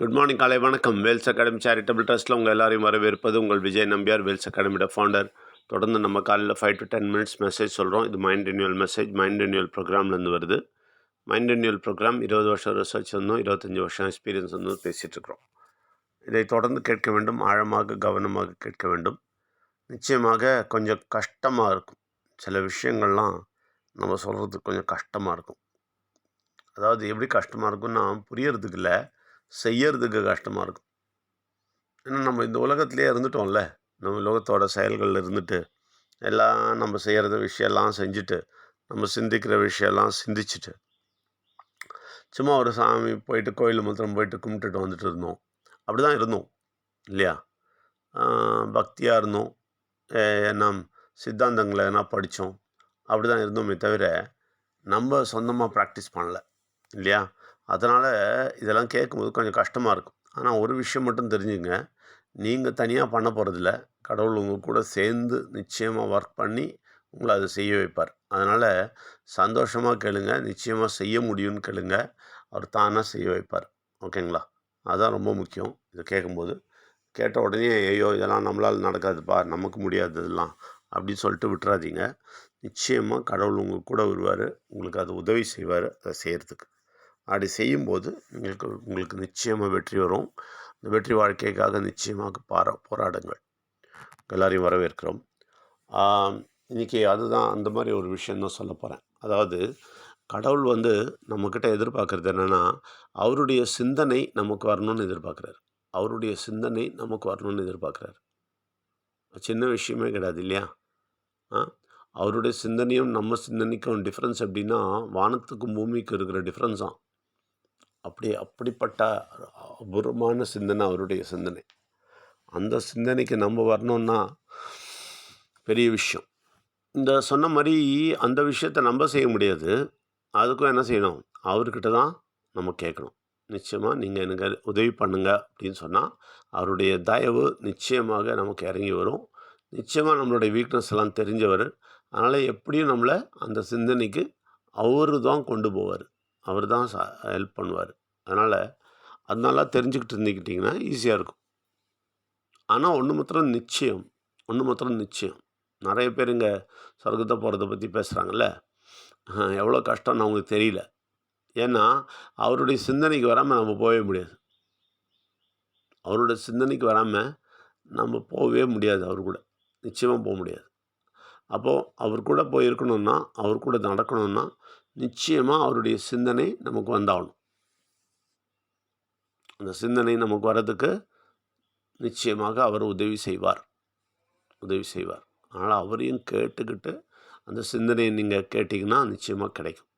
Good morning காலை வணக்கம். Wales academy charitable ட்ரஸ்ட்டில் உங்கள் எல்லாரையும் வரவேற்பது உங்கள் விஜய் நம்பியார் வேல்ஸ் அகாடமியோட ஃபவுண்டர் தொடர்ந்து நம்ம காலையில் five to ten minutes message சொல்கிறோம் இது mind renewal message mind renewal ப்ரோக்ராம்லேருந்து வருது. மைண்ட் ரினியூவல் ப்ரோக்ராம் இருபது வருஷம் ரிசர்ச் இருந்தோம். இருபத்தஞ்சி வருஷம் எக்ஸ்பீரியன்ஸ் வந்து பேசிகிட்டு இருக்கிறோம். இதை தொடர்ந்து கேட்க வேண்டும். ஆழமாக கவனமாக கேட்க வேண்டும். நிச்சயமாக கொஞ்சம் கஷ்டமாக இருக்கும். சில விஷயங்கள்லாம் நம்ம சொல்கிறதுக்கு கொஞ்சம் கஷ்டமாக இருக்கும். அதாவது எப்படி கஷ்டமாக இருக்கும்னா புரியறதுக்கு இல்லை. செய்யறதுக்கு கஷ்டமாக இருக்கும். ஏன்னா நம்ம இந்த உலகத்திலே இருந்துட்டோம்ல. நம்ம உலகத்தோட செயல்களில் இருந்துட்டு எல்லாம் நம்ம செய்கிறத விஷயம்லாம் செஞ்சுட்டு நம்ம சிந்திக்கிற விஷயம்லாம் சிந்திச்சுட்டு. சும்மா ஒரு சாமி போயிட்டு கோயில் மாத்திரம் போயிட்டு கும்பிட்டுட்டு வந்துட்டு இருந்தோம். அப்படி தான் இருந்தோம் இல்லையா? பக்தியாக இருந்தோம். எ- சித்தாந்தங்களை எதனா படித்தோம். அப்படி தான் இருந்தோமே தவிர நம்ம சொந்தமாக ப்ராக்டிஸ் பண்ணல இல்லையா? அதனால் இதெல்லாம் கேட்கும்போது கொஞ்சம் கஷ்டமாக இருக்கும். ஆனால் ஒரு விஷயம் மட்டும் தெரிஞ்சுங்க நீங்கள் தனியாக பண்ண போகிறதில்ல கடவுள் உங்கள் கூட சேர்ந்து நிச்சயமாக ஒர்க் பண்ணி உங்களை அதை செய்ய வைப்பார். அதனால் சந்தோஷமாக கேளுங்க. நிச்சயமாக செய்ய முடியும்னு கேளுங்க. அவர் தானாக செய்ய வைப்பார். ஓகேங்களா? அதுதான் ரொம்ப முக்கியம். இதை கேட்கும்போது. கேட்ட உடனே ஐயோ இதெல்லாம் நம்மளால் நடக்காதுப்பா. நமக்கு முடியாது இதெல்லாம். அப்படின்னு சொல்லிட்டு விட்டுறாதீங்க. நிச்சயமாக கடவுள் உங்கள் கூட வருவார். உங்களுக்கு அது உதவி செய்வார். அதை செய்கிறதுக்கு அப்படி செய்யும்போது உங்களுக்கு உங்களுக்கு நிச்சயமாக வெற்றி வரும். இந்த வெற்றி வாழ்க்கைக்காக நிச்சயமாக பாரா போராடுங்கள். எல்லாரையும் வரவேற்கிறோம். இன்றைக்கி அதுதான் அந்த மாதிரி ஒரு விஷயம் தான் சொல்ல போகிறேன் அதாவது கடவுள் வந்து நம்மக்கிட்ட எதிர்பார்க்குறது என்னென்னா அவருடைய சிந்தனை நமக்கு வரணும்னு எதிர்பார்க்குறாரு. அவருடைய சிந்தனை நமக்கு வரணும்னு எதிர்பார்க்குறாரு. சின்ன விஷயமே கிடையாது இல்லையா? ஆ? அவருடைய சிந்தனையும் நம்ம சிந்தனைக்கும் டிஃப்ரென்ஸ் எப்படின்னா வானத்துக்கும் பூமிக்கும் இருக்கிற டிஃப்ரென்ஸ் தான். அப்படி அப்படிப்பட்ட அபூர்வமான சிந்தனை அவருடைய சிந்தனை. அந்த சிந்தனைக்கு நம்ம வரணும்னா பெரிய விஷயம். இந்த சொன்ன மாதிரி அந்த விஷயத்தை நம்ம செய்ய முடியாது. அதுக்கும் என்ன செய்யணும்? அவர்கிட்ட தான் நம்ம கேட்கணும். நிச்சயமாக நீங்கள் எனக்கு உதவி பண்ணுங்க அப்படின்னு சொன்னால் அவருடைய தயவு நிச்சயமாக நமக்கு இறங்கி வரும். நிச்சயமாக நம்மளுடைய வீக்னஸ் எல்லாம் தெரிஞ்சவர். அதனால் எப்படியும் நம்மளை அந்த சிந்தனைக்கு அவரு தான் கொண்டு போவார். அவர் தான் ஹெல்ப் பண்ணுவார். அதனால் அதனால தெரிஞ்சுக்கிட்டு இருந்துக்கிட்டிங்கன்னா ஈஸியாக இருக்கும். ஆனால் ஒன்று மாத்திரம் நிச்சயம் ஒன்று மாத்திரம் நிச்சயம். நிறைய பேர் இங்கே சொர்க்கத்தை போகிறத பற்றி பேசுகிறாங்கல்ல எவ்வளோ கஷ்டம்னு அவங்களுக்கு தெரியல. ஏன்னா அவருடைய சிந்தனைக்கு வராமல் நம்ம போகவே முடியாது. அவருடைய சிந்தனைக்கு வராமல் நம்ம போகவே முடியாது அவர் கூட. நிச்சயமாக போக முடியாது. அப்போது அவர் கூட போய் இருக்கணும்னா அவர் கூட நடக்கணும்னா நிச்சயமாக அவருடைய சிந்தனை நமக்கு வந்தாகணும். அந்த சிந்தனை நமக்கு வர்றதுக்கு நிச்சயமாக அவர் உதவி செய்வார். உதவி செய்வார். அதனால் அவரையும் கேட்டுக்கிட்டு அந்த சிந்தனையை நீங்கள் கேட்டிங்கன்னா நிச்சயமாக கிடைக்கும்.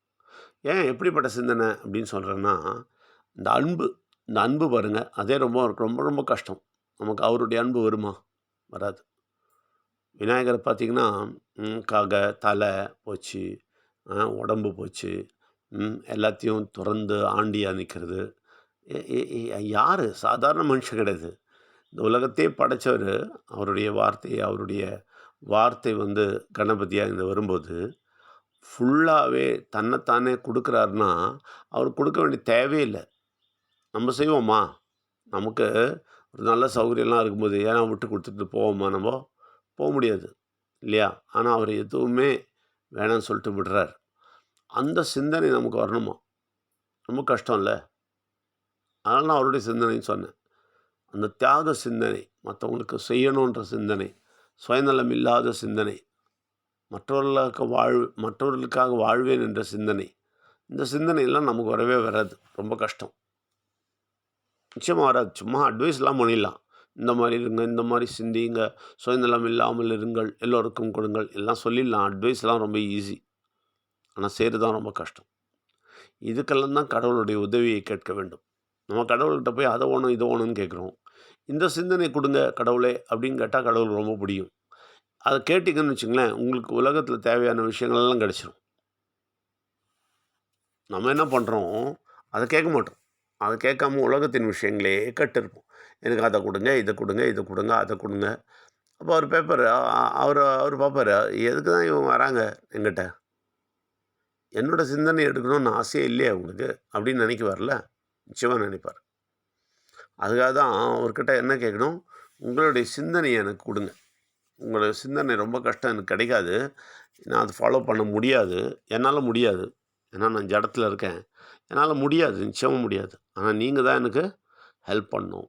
ஏன் எப்படிப்பட்ட சிந்தனை அப்படின்னு சொல்கிறேன்னா இந்த அன்பு இந்த அன்பு பாருங்கள் அதே ரொம்ப ரொம்ப ரொம்ப கஷ்டம். நமக்கு அவருடைய அன்பு வருமா? வராது. விநாயகரை பார்த்திங்கன்னா காக தலை போச்சு உடம்பு போச்சு. எல்லாத்தையும் திறந்து ஆண்டியாக நிற்கிறது யார்? சாதாரண மனுஷன் கிடையாது. இந்த உலகத்தையே படைச்சவர் அவருடைய வார்த்தை அவருடைய வார்த்தை வந்து கணபதியாக இந்த வரும்போது ஃபுல்லாகவே தன்னைத்தானே கொடுக்குறாருன்னா அவர் கொடுக்க வேண்டிய தேவையில்லை நம்ம செய்வோமா? நமக்கு ஒரு நல்ல சௌகரியம்லாம் இருக்கும்போது ஏன்னா விட்டு கொடுத்துட்டு போவோமா நம்ம? போக முடியாது இல்லையா? ஆனால் அவர் எதுவுமே வேணாம்னு சொல்லிட்டு விடுறார். அந்த சிந்தனை நமக்கு வரணுமா? ரொம்ப கஷ்டம் இல்லை அதனால் நான் அவருடைய சிந்தனைன்னு சொன்னேன். அந்த தியாக சிந்தனை மற்றவங்களுக்கு செய்யணுன்ற சிந்தனை சுயநலம் இல்லாத சிந்தனை மற்றவர்களுக்கு வாழ் மற்றவர்களுக்காக வாழ்வேன் என்ற சிந்தனை இந்த சிந்தனையெல்லாம் நமக்கு வரவே வராது. ரொம்ப கஷ்டம். நிச்சயமாக வராது. சும்மா அட்வைஸ்லாம் பண்ணிடலாம். இந்த மாதிரி இருங்க இந்த மாதிரி சிந்திங்க சுயநலம் இல்லாமல் இருங்கள் எல்லோருக்கும் கொடுங்கள். எல்லாம் சொல்லிடலாம். அட்வைஸ்லாம் ரொம்ப ஈஸி ஆனால் செய்கிறது தான் ரொம்ப கஷ்டம். இதுக்கெல்லாம் தான் கடவுளுடைய உதவியை கேட்க வேண்டும். நம்ம கடவுள்கிட்ட போய் அதை ஓணும் இதை ஓணும்னு கேட்குறோம். இந்த சிந்தனை கொடுங்க கடவுளே அப்படின்னு கேட்டால் கடவுள் ரொம்ப பிடிக்கும். அதை கேட்டிங்கன்னு வச்சுங்களேன் உங்களுக்கு உலகத்தில் தேவையான விஷயங்கள் எல்லாம் கிடச்சிரும். நம்ம என்ன பண்ணுறோம் அதை கேட்க மாட்டோம். அதை கேட்காம உலகத்தின் விஷயங்களே கேட்டிருப்போம். எனக்கு அதை கொடுங்க இதை கொடுங்க இதை கொடுங்க அதை கொடுங்க. அப்போ அவர் பேப்பர் அவர் அவர் பார்ப்பார் எதுக்கு தான் இவங்க வராங்க எங்கிட்ட என்னோடய சிந்தனை எடுக்கணும்னு ஆசையே இல்லையா உங்களுக்கு? அப்படின்னு நினைக்க வரல நிச்சயமாக நினைப்பார். அதுக்காக தான் அவர்கிட்ட என்ன கேட்கணும்? உங்களுடைய சிந்தனையை எனக்கு கொடுங்க. உங்களுடைய சிந்தனை ரொம்ப கஷ்டம் எனக்கு கிடைக்காது. நான் அதை ஃபாலோ பண்ண முடியாது. என்னால் முடியாது. ஏன்னா நான் ஜடத்தில் இருக்கேன். என்னால் முடியாது நிச்சயமாக முடியாது. ஆனால் நீங்கள் தான் எனக்கு ஹெல்ப் பண்ணும்.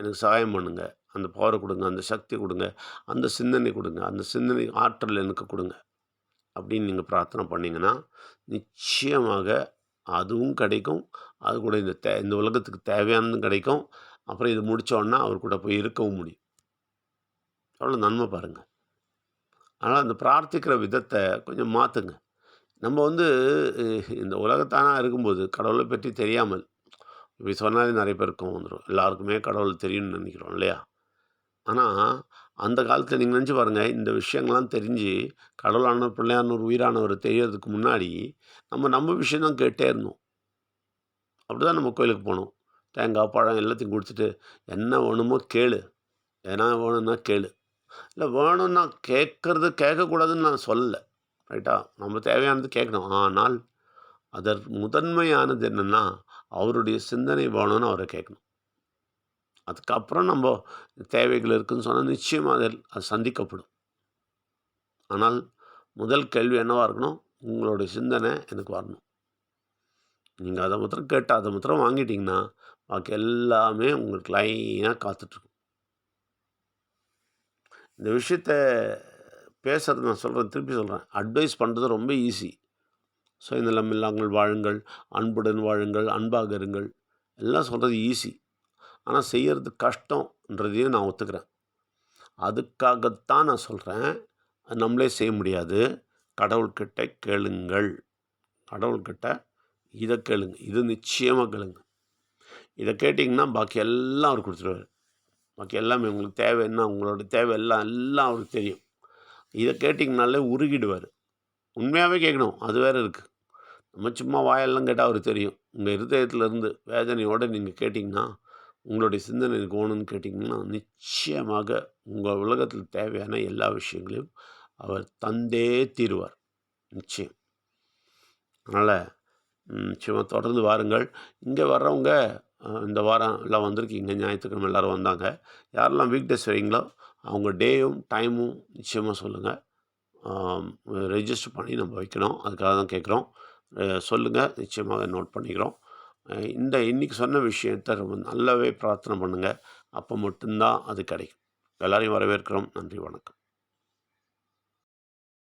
எனக்கு சகாயம் பண்ணுங்க. அந்த பவரை கொடுங்க அந்த சக்தி கொடுங்க அந்த சிந்தனை கொடுங்க அந்த சிந்தனை ஆற்றல் எனக்கு கொடுங்க. அப்படின்னு நீங்கள் பிரார்த்தனை பண்ணிங்கன்னா நிச்சயமாக அதுவும் கிடைக்கும். அது கூட இந்த தே இந்த உலகத்துக்கு தேவையானதும் கிடைக்கும். அப்புறம் இது முடித்தோடனே அவர் கூட போய் இருக்கவும் முடியும். அவ்வளோ நன்மை பாருங்கள் ஆனால் அந்த பிரார்த்திக்கிற விதத்தை கொஞ்சம் மாற்றுங்க நம்ம வந்து இந்த உலகத்தானாக இருக்கும்போது கடவுளை பற்றி தெரியாமல் இப்படி சொன்னாலே நிறைய பேருக்கும் வந்துடும் எல்லாருக்குமே கடவுள் தெரியும்னு நினைக்கிறோம் இல்லையா? ஆனால் அந்த காலத்தில் நீங்கள் நினச்சி பாருங்கள் இந்த விஷயங்கள்லாம் தெரிஞ்சு கடவுளான பிள்ளையானவர் உயிரானவர் தெரியறதுக்கு முன்னாடி நம்ம நம்ம விஷயம் தான் கேட்டே இருந்தோம். அப்படி தான் நம்ம கோயிலுக்கு போனோம். தேங்காய் பழம் எல்லாத்தையும் கொடுத்துட்டு என்ன வேணுமோ கேளு. எதனா வேணும்னா கேளு. இல்லை வேணும்னா கேட்குறது கேட்கக்கூடாதுன்னு நான் சொல்லலை. ரைட்டா நம்ம தேவையானது கேட்கணும். ஆனால் அதர் முதன்மையானது என்னென்னா அவருடைய சிந்தனை வேணும்னு அவரை கேட்கணும். அதுக்கப்புறம் நம்ம தேவைகள் இருக்குதுன்னு சொன்னால் நிச்சயமாக அதில் அது சந்திக்கப்படும். ஆனால் முதல் கேள்வி என்னவாக இருக்கணும்? உங்களுடைய சிந்தனை எனக்கு வரணும். நீங்கள் அதை மாத்திரம் கேட்டு அதை மாத்திரம் வாங்கிட்டிங்கன்னா பாக்கி எல்லாமே உங்களுக்கு லைனாக காத்துட்ருக்கும் இந்த விஷயத்த பேசுகிறது நான் சொல்கிறேன் திருப்பி சொல்கிறேன் அட்வைஸ் பண்ணுறது ரொம்ப ஈஸி சுயநலம் இல்லாமல் வாழுங்கள் அன்புடன் வாழுங்கள் அன்பாக இருங்கள். எல்லாம் சொல்கிறது ஈஸி ஆனால் செய்கிறது கஷ்டன்றதையும் நான் ஒத்துக்கிறேன். அதுக்காகத்தான் நான் சொல்கிறேன் நம்மளே செய்ய முடியாது. கடவுள்கிட்ட கேளுங்கள். கடவுள்கிட்ட இதை கேளுங்க. இது நிச்சயமாக கேளுங்க. இதை கேட்டிங்கன்னா பாக்கி எல்லாம் அவர் கொடுத்துருவார். பாக்கி எல்லாமே உங்களுக்கு தேவை என்ன உங்களோட தேவை எல்லாம் எல்லாம் அவருக்கு தெரியும். இதை கேட்டிங்கனாலே உருகிடுவார். உண்மையாகவே கேட்கணும். அது வேறு இருக்குது நம்ம சும்மா வாயெல்லாம் கேட்டால் அவருக்கு தெரியும். உங்கள் இருதயத்துலேருந்து வேதனையோடு நீங்கள் கேட்டிங்கன்னா உங்களுடைய சிந்தனை எனக்கு வேணும்னு கேட்டிங்கன்னா நிச்சயமாக உங்கள் உலகத்தில் தேவையான எல்லா விஷயங்களையும் அவர் தந்தே தீருவார். நிச்சயம். அதனால் நிச்சயமாக தொடர்ந்து வாருங்கள். இங்கே வர்றவங்க இந்த வாரம் எல்லாம் வந்திருக்கீங்க. ஞாயிற்றுக்கிழமை எல்லோரும் வந்தாங்க. யாரெல்லாம் வீக் டேஸ் வரீங்களோ அவங்க டேயும் டைமும் நிச்சயமாக சொல்லுங்கள் ரெஜிஸ்டர் பண்ணி நம்ம வைக்கணும். அதுக்காக தான் கேட்குறோம். சொல்லுங்கள் நிச்சயமாக நோட் பண்ணிக்கிறோம். இந்த இன்றைக்கி சொன்ன விஷயத்த ரொம்ப நல்லாவே பிரார்த்தனை பண்ணுங்கள் அப்போ மட்டும்தான் அது கிடைக்கும். எல்லோரையும் வரவேற்கிறோம். நன்றி வணக்கம்.